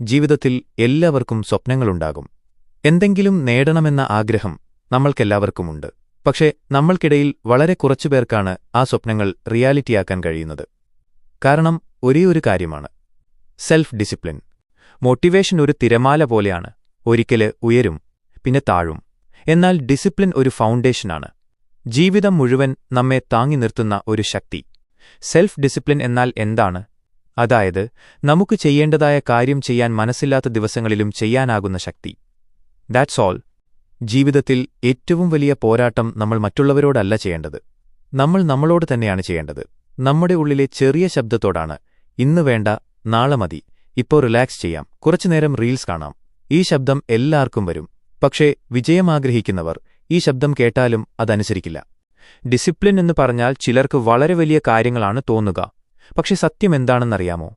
ജീവിതത്തിൽ എല്ലാവർക്കും സ്വപ്നങ്ങളുണ്ടാകും. എന്തെങ്കിലും നേടണമെന്ന ആഗ്രഹം നമ്മൾക്കെല്ലാവർക്കുമുണ്ട്. പക്ഷേ നമ്മൾക്കിടയിൽ വളരെ കുറച്ചുപേർക്കാണ് ആ സ്വപ്നങ്ങൾ റിയാലിറ്റിയാക്കാൻ കഴിയുന്നത്. കാരണം ഒരേയൊരു ഒരു കാര്യമാണ്. സെൽഫ് ഡിസിപ്ലിൻ മോട്ടിവേഷൻ ഒരു തിരമാല പോലെയാണ്. ഒരിക്കൽ ഉയരും പിന്നെ താഴും. എന്നാൽ ഡിസിപ്ലിൻ ഒരു ഫൗണ്ടേഷനാണ്. ജീവിതം മുഴുവൻ നമ്മെ താങ്ങി നിർത്തുന്ന ഒരു ശക്തി. സെൽഫ് ഡിസിപ്ലിൻ എന്നാൽ എന്താണ്? അതായത് നമുക്ക് ചെയ്യേണ്ടതായ കാര്യം ചെയ്യാൻ മനസ്സില്ലാത്ത ദിവസങ്ങളിലും ചെയ്യാനാകുന്ന ശക്തി. ദാറ്റ്സ് ഓൾ ജീവിതത്തിൽ ഏറ്റവും വലിയ പോരാട്ടം നമ്മൾ മറ്റുള്ളവരോടല്ല ചെയ്യേണ്ടത്. നമ്മൾ നമ്മളോട് തന്നെയാണ് ചെയ്യേണ്ടത്. നമ്മുടെ ഉള്ളിലെ ചെറിയ ശബ്ദത്തോടാണ്. ഇന്ന് വേണ്ട നാളെ മതി. ഇപ്പോൾ റിലാക്സ് ചെയ്യാം. കുറച്ചുനേരം റീൽസ് കാണാം. ഈ ശബ്ദം എല്ലാവർക്കും വരും. പക്ഷേ വിജയമാഗ്രഹിക്കുന്നവർ ഈ ശബ്ദം കേട്ടാലും അതനുസരിക്കില്ല. ഡിസിപ്ലിൻ എന്ന് പറഞ്ഞാൽ ചിലർക്ക് വളരെ വലിയ കാര്യങ്ങളാണ് തോന്നുക. പക്ഷെ സത്യം എന്താണെന്നറിയാമോ?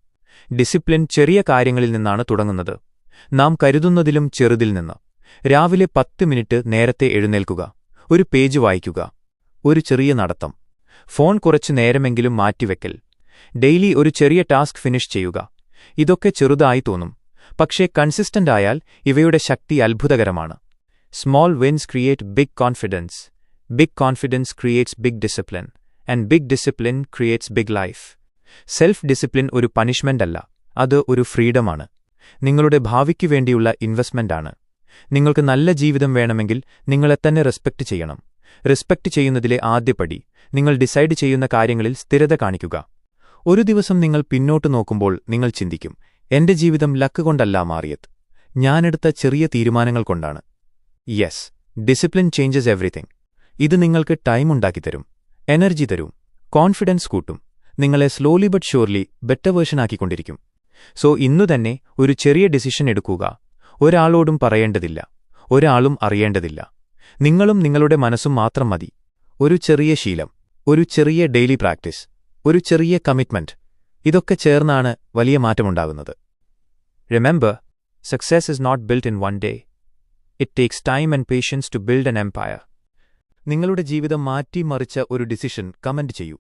ഡിസിപ്ലിൻ ചെറിയ കാര്യങ്ങളിൽ നിന്നാണ് തുടങ്ങുന്നത്. നാം കരുതുന്നതിലും ചെറുതിൽ നിന്ന്. രാവിലെ പത്ത് മിനിറ്റ് നേരത്തെ എഴുന്നേൽക്കുക. ഒരു പേജ് വായിക്കുക. ഒരു ചെറിയ നടത്തം. ഫോൺ കുറച്ചു നേരമെങ്കിലും മാറ്റിവെക്കൽ. ഡെയിലി ഒരു ചെറിയ ടാസ്ക് ഫിനിഷ് ചെയ്യുക. ഇതൊക്കെ ചെറുതായി തോന്നും. പക്ഷേ കൺസിസ്റ്റന്റ് ആയാൽ ഇവയുടെ ശക്തി അത്ഭുതകരമാണ്. Small wins create big confidence. Big confidence creates big discipline. And big discipline creates big life. Self discipline ഒരു പണിഷ്മെന്റ് അല്ല അത് ഒരു ഫ്രീഡമാണ്. നിങ്ങളുടെ ഭാവിക്കു വേണ്ടിയുള്ള ഇൻവെസ്റ്റ്മെന്റാണ്. നിങ്ങൾക്ക് നല്ല ജീവിതം വേണമെങ്കിൽ നിങ്ങളെ തന്നെ റെസ്പെക്ട് ചെയ്യണം. റെസ്പെക്ട് ചെയ്യുന്നതിലെ ആദ്യപടി നിങ്ങൾ ഡിസൈഡ് ചെയ്യുന്ന കാര്യങ്ങളിൽ സ്ഥിരത കാണിക്കുക. ഒരു ദിവസം നിങ്ങൾ പിന്നോട്ട് നോക്കുമ്പോൾ നിങ്ങൾ ചിന്തിക്കും എന്റെ ജീവിതം ലക്ക് കൊണ്ടല്ല മാറിയത്. ഞാനെടുത്ത ചെറിയ തീരുമാനങ്ങൾ കൊണ്ടാണ്. യെസ് ഡിസിപ്ലിൻ ചേഞ്ചസ് എവറിഥിങ് ഇത് നിങ്ങൾക്ക് ടൈം ഉണ്ടാക്കിത്തരും എനർജി തരും കോൺഫിഡൻസ് കൂട്ടും. നിങ്ങളെ സ്ലോലി ബട്ട് ഷുവർലി ബെറ്റർ വേർഷനാക്കിക്കൊണ്ടിരിക്കും സോ ഇന്നു തന്നെ ഒരു ചെറിയ ഡിസിഷൻ എടുക്കുക. ഒരാളോടും പറയേണ്ടതില്ല. ഒരാളും അറിയേണ്ടതില്ല. നിങ്ങളും നിങ്ങളുടെ മനസ്സും മാത്രം മതി. ഒരു ചെറിയ ശീലം. ഒരു ചെറിയ ഡെയിലി പ്രാക്ടീസ് ഒരു ചെറിയ കമ്മിറ്റ്മെന്റ് ഇതൊക്കെ ചേർന്നാണ് വലിയ മാറ്റമുണ്ടാകുന്നത്. Remember success is not built in one day it takes time and patience to build an empire നിങ്ങളുടെ ജീവിതം മാറ്റിമറിച്ച ഒരു ഡിസിഷൻ കമന്റ് ചെയ്യൂ.